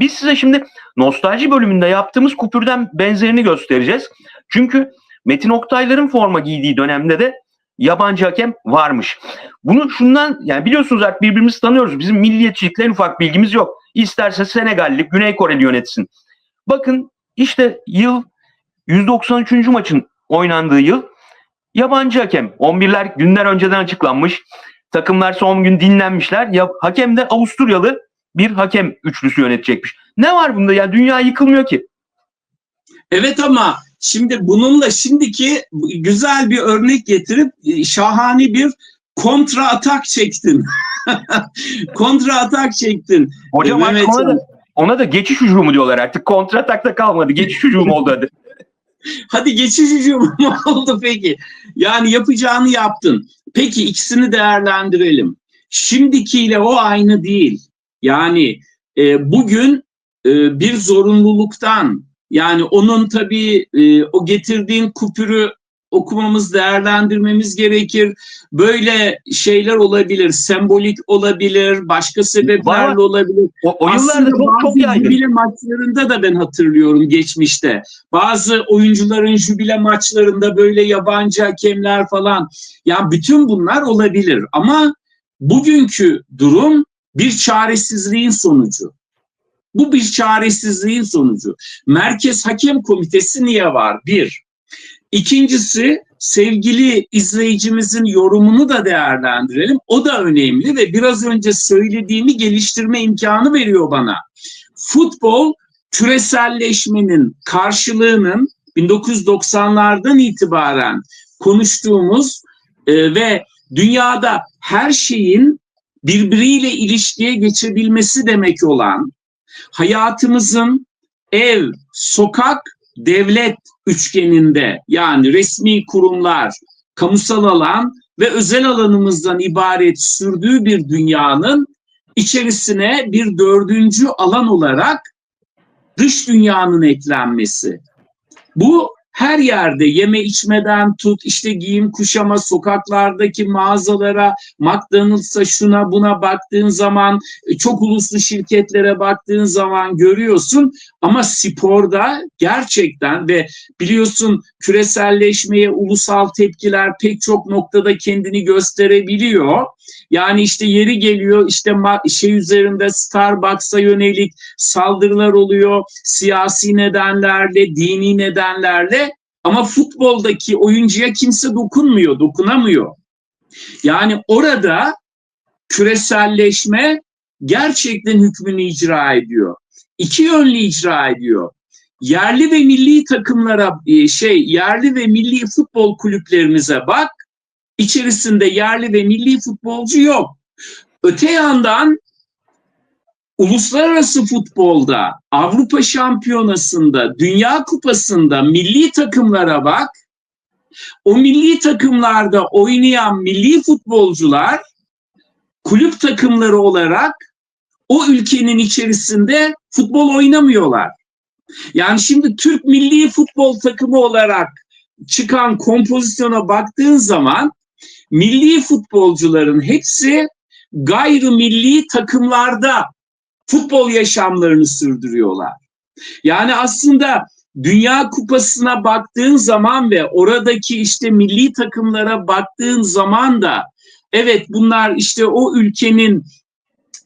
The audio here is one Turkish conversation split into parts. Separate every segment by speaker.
Speaker 1: Biz size şimdi nostalji bölümünde yaptığımız kupürden benzerini göstereceğiz. Çünkü Metin Oktaylar'ın forma giydiği dönemde de yabancı hakem varmış. Bunu şundan yani biliyorsunuz artık birbirimizi tanıyoruz. Bizim milliyetçilikle en ufak bilgimiz yok. İsterse Senegalli, Güney Koreli yönetsin. Bakın işte yıl 193. maçın oynandığı yıl yabancı hakem. 11'ler günler önceden açıklanmış. Takımlar son gün dinlenmişler. Ya, hakem de Avusturyalı bir hakem üçlüsü yönetecekmiş. Ne var bunda ya? Dünya yıkılmıyor ki.
Speaker 2: Evet ama şimdi bununla şimdiki güzel bir örnek getirip e, şahane bir kontra atak çektin. kontra atak çektin.
Speaker 1: Hocam
Speaker 2: E, Mehmet
Speaker 1: ona da, ona da geçiş hücumu diyorlar artık. Kontra atakta kalmadı. Geçiş hücumu oldu hadi.
Speaker 2: Hadi geçiş hücumu mu oldu peki? Yani yapacağını yaptın. Peki ikisini değerlendirelim. Şimdikiyle o aynı değil. Yani e, bugün e, bir zorunluluktan yani onun tabii e, o getirdiğin kupürü okumamız, değerlendirmemiz gerekir. Böyle şeyler olabilir, sembolik olabilir, başka sebeplerle olabilir.
Speaker 1: O, o yıllarda çok, çok yaygın.
Speaker 2: jübile maçlarında da ben hatırlıyorum geçmişte. Bazı oyuncuların jübile maçlarında böyle yabancı hakemler falan. Yani bütün bunlar olabilir ama bugünkü durum bir çaresizliğin sonucu. Bu bir çaresizliğin sonucu. Merkez Hakem Komitesi niye var? Bir. İkincisi sevgili izleyicimizin yorumunu da değerlendirelim. O da önemli ve biraz önce söylediğimi geliştirme imkanı veriyor bana. Futbol küreselleşmenin karşılığının 1990'lardan itibaren konuştuğumuz e, ve dünyada her şeyin birbiriyle ilişkiye geçebilmesi demek olan hayatımızın ev, sokak, devlet üçgeninde yani resmi kurumlar, kamusal alan ve özel alanımızdan ibaret sürdüğü bir dünyanın içerisine bir dördüncü alan olarak dış dünyanın eklenmesi. Bu her yerde yeme içmeden tut işte giyim kuşama sokaklardaki mağazalara McDonald's'a şuna buna baktığın zaman e, çok uluslu şirketlere baktığın zaman görüyorsun ama sporda gerçekten ve biliyorsun küreselleşmeye ulusal tepkiler pek çok noktada kendini gösterebiliyor. Yani işte yeri geliyor işte şey üzerinde Starbucks'a yönelik saldırılar oluyor siyasi nedenlerle, dini nedenlerle ama futboldaki oyuncuya kimse dokunmuyor, dokunamıyor. Yani orada küreselleşme gerçekten hükmünü icra ediyor. İki yönlü icra ediyor. Yerli ve milli takımlara e, şey yerli ve milli futbol kulüplerimize bak. İçerisinde yerli ve milli futbolcu yok. Öte yandan uluslararası futbolda, Avrupa Şampiyonası'nda, Dünya Kupası'nda milli takımlara bak. O milli takımlarda oynayan milli futbolcular kulüp takımları olarak o ülkenin içerisinde futbol oynamıyorlar. Yani şimdi Türk milli futbol takımı olarak çıkan kompozisyona baktığın zaman milli futbolcuların hepsi gayrimilli takımlarda futbol yaşamlarını sürdürüyorlar. Yani aslında Dünya Kupası'na baktığın zaman ve oradaki işte milli takımlara baktığın zaman da evet bunlar işte o ülkenin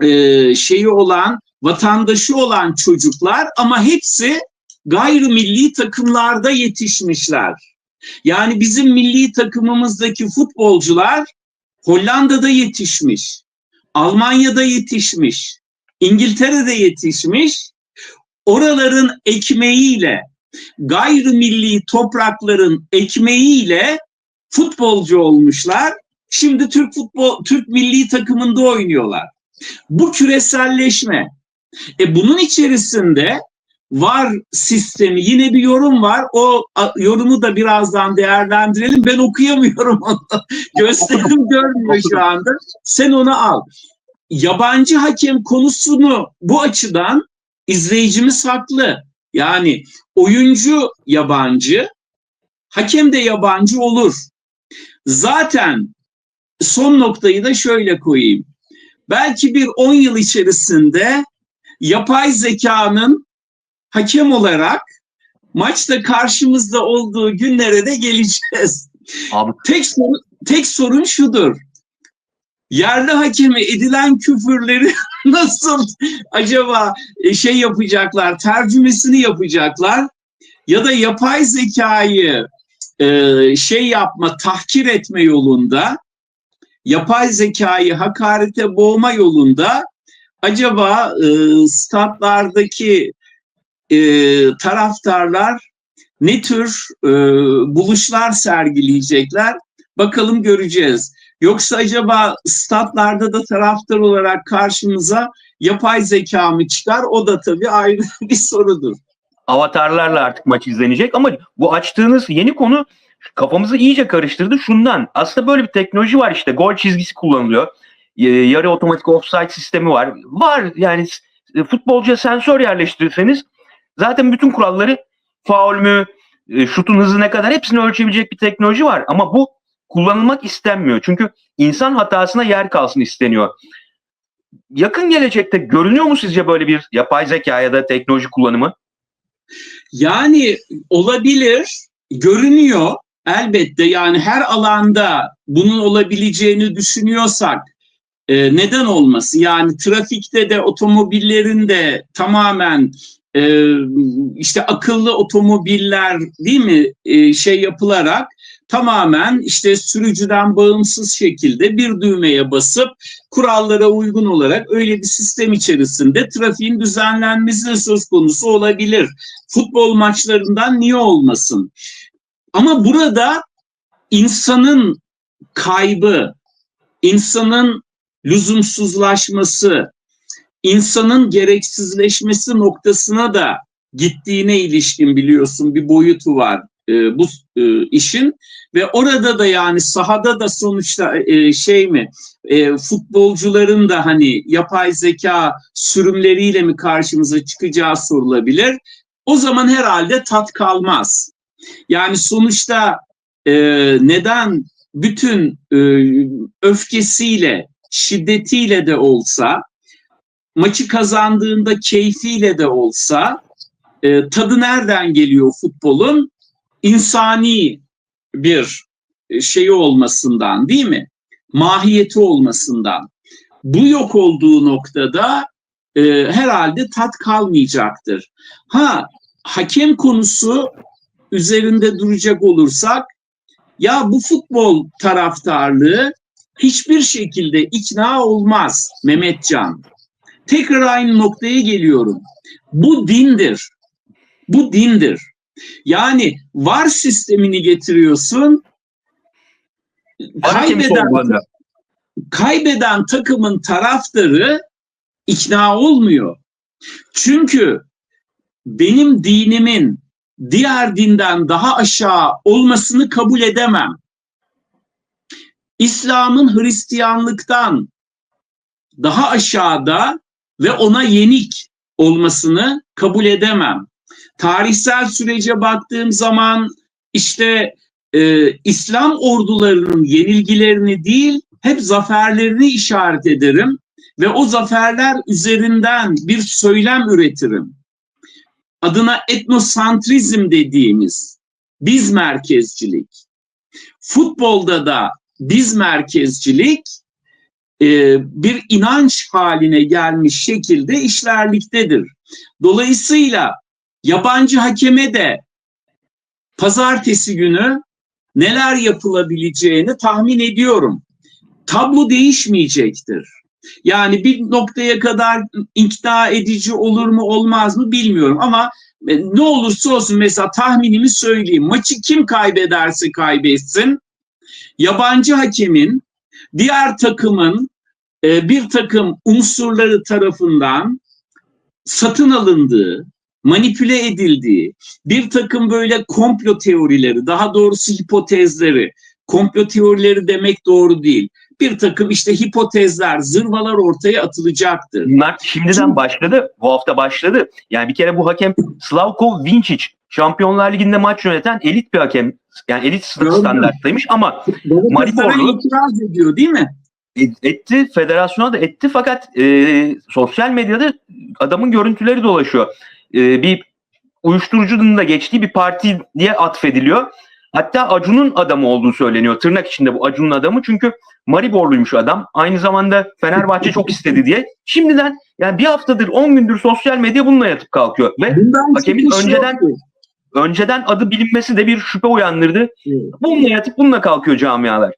Speaker 2: e, şeyi olan vatandaşı olan çocuklar ama hepsi gayrimilli takımlarda yetişmişler. Yani bizim milli takımımızdaki futbolcular Hollanda'da yetişmiş, Almanya'da yetişmiş, İngiltere'de yetişmiş. Oraların ekmeğiyle, gayrimilli toprakların ekmeğiyle futbolcu olmuşlar. Şimdi Türk futbol Türk milli takımında oynuyorlar. Bu küreselleşme. E bunun içerisinde var sistemi yine bir yorum var. O yorumu da birazdan değerlendirelim. Ben okuyamıyorum onu. Gösterim görmüyor şu anda. Sen onu al. Yabancı hakem konusunu bu açıdan izleyicimiz haklı. Yani oyuncu yabancı, hakem de yabancı olur. Zaten son noktayı da şöyle koyayım. Belki bir 10 yıl içerisinde yapay zekanın hakem olarak maçta karşımızda olduğu günlere de geleceğiz.
Speaker 1: Abi
Speaker 2: Tek sorun, tek sorun şudur. Yerli hakeme edilen küfürleri nasıl acaba e, şey yapacaklar, tercümesini yapacaklar ya da yapay zekayı e, şey yapma, tahkir etme yolunda, yapay zekayı hakarete boğma yolunda acaba e, statlardaki taraftarlar ne tür buluşlar sergileyecekler? Bakalım göreceğiz. Yoksa acaba statlarda da taraftar olarak karşımıza yapay zeka mı çıkar? O da tabii ayrı bir sorudur.
Speaker 1: avatarlarla artık maç izlenecek ama bu açtığınız yeni konu kafamızı iyice karıştırdı şundan. Aslında böyle bir teknoloji var işte gol çizgisi kullanılıyor. Y- Yarı otomatik offside sistemi var. Var yani s- futbolcuya sensör yerleştirirseniz zaten bütün kuralları faul mü, e, şutun hızı ne kadar hepsini ölçebilecek bir teknoloji var. Ama bu kullanılmak istenmiyor. Çünkü insan hatasına yer kalsın isteniyor. Yakın gelecekte görünüyor mu sizce böyle bir yapay zeka ya da teknoloji kullanımı?
Speaker 2: Yani olabilir, görünüyor elbette. Yani her alanda bunun olabileceğini düşünüyorsak e, neden olmasın? Yani trafikte de otomobillerin de tamamen e, işte akıllı otomobiller değil mi e, şey yapılarak tamamen işte sürücüden bağımsız şekilde bir düğmeye basıp kurallara uygun olarak öyle bir sistem içerisinde trafiğin düzenlenmesi söz konusu olabilir. Futbol maçlarından niye olmasın? Ama burada insanın kaybı, insanın lüzumsuzlaşması, insanın gereksizleşmesi noktasına da gittiğine ilişkin biliyorsun bir boyutu var e, bu e, işin ve orada da yani sahada da sonuçta e, şey mi e, futbolcuların da hani yapay zeka sürümleriyle mi karşımıza çıkacağı sorulabilir. O zaman herhalde tat kalmaz. Yani sonuçta e, neden bütün e, öfkesiyle, şiddetiyle de olsa, maçı kazandığında keyfiyle de olsa, e, tadı nereden geliyor futbolun? İnsani bir şeyi olmasından değil mi? Mahiyeti olmasından. Bu yok olduğu noktada e, herhalde tat kalmayacaktır. Ha hakem konusu üzerinde duracak olursak ya bu futbol taraftarlığı hiçbir şekilde ikna olmaz Mehmetcan. Tekrar aynı noktaya geliyorum. Bu dindir. Bu dindir. Yani var sistemini getiriyorsun.
Speaker 1: Hakem
Speaker 2: Kaybeden, kaybeden takımın taraftarı ikna olmuyor. Çünkü benim dinimin diğer dinden daha aşağı olmasını kabul edemem. İslam'ın Hristiyanlıktan daha aşağıda ve ona yenik olmasını kabul edemem. Tarihsel sürece baktığım zaman işte e, İslam ordularının yenilgilerini değil hep zaferlerini işaret ederim ve o zaferler üzerinden bir söylem üretirim. Adına etnosantrizm dediğimiz biz merkezcilik. Futbolda da biz merkezcilik e, bir inanç haline gelmiş şekilde işlerliktedir. Dolayısıyla yabancı hakeme de pazartesi günü neler yapılabileceğini tahmin ediyorum. Tablo değişmeyecektir. Yani bir noktaya kadar ikna edici olur mu olmaz mı bilmiyorum ama e, ne olursa olsun mesela tahminimi söyleyeyim. Maçı kim kaybederse kaybetsin yabancı hakemin diğer takımın e, bir takım unsurları tarafından satın alındığı, manipüle edildiği, bir takım böyle komplo teorileri, daha doğrusu hipotezleri, komplo teorileri demek doğru değil. Bir takım işte hipotezler, zırvalar ortaya atılacaktır.
Speaker 1: Bunlar şimdiden başladı. Bu hafta başladı. Yani bir kere bu hakem Slavko Vincic Şampiyonlar Ligi'nde maç yöneten elit bir hakem. Yani elit standarttaymış ama Mariborlu-
Speaker 2: itiraz ediyor değil mi?
Speaker 1: Et- etti, federasyona da etti fakat e, sosyal medyada adamın görüntüleri dolaşıyor. E, bir uyuşturucunun da geçtiği bir parti diye atfediliyor. Hatta Acun'un adamı olduğu söyleniyor. Tırnak içinde bu Acun'un adamı çünkü Mariborluymuş adam. Aynı zamanda Fenerbahçe çok istedi diye. Şimdiden yani bir haftadır 10 gündür sosyal medya bununla yatıp kalkıyor. Ve
Speaker 2: Bundan
Speaker 1: Hakemin
Speaker 2: çıkış
Speaker 1: önceden-
Speaker 2: yoktu.
Speaker 1: önceden adı bilinmesi de bir şüphe uyandırdı. Bununla yatıp bununla kalkıyor camialar.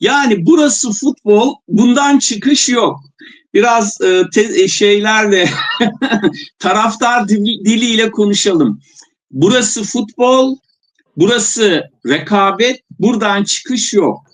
Speaker 2: Yani burası futbol, bundan çıkış yok. Biraz e, te- e, şeylerle taraftar dili- diliyle konuşalım. Burası futbol, burası rekabet, buradan çıkış yok.